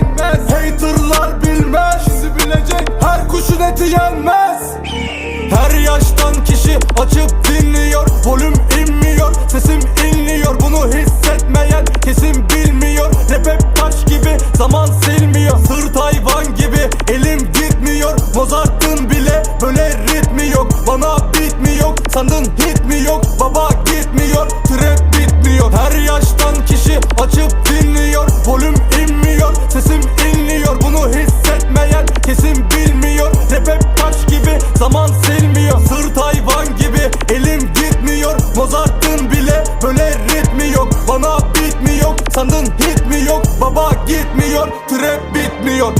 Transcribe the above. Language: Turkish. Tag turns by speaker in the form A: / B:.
A: inmez Haterlar bilmez. Bizi bilecek her kuşun eti yenmez. Her yaştan kişi açıp dinliyor. Volüm inmiyor sesim inliyor. Bunu hissetmeyen kesin bilmiyor. Rap hep taş gibi zaman silmiyor. Sırt hayvan gibi elim gitmiyor. Mozart'ın bile böyle ritmi yok. Bana mi yok? Sandın hit mi yok? Baba gitmiyor zaman silmiyor Sırt hayvan gibi. Elim gitmiyor Mozart'ın bile böyle ritmi yok. Bana beat mi yok sandın hit mi yok? Baba gitmiyor trap bitmiyor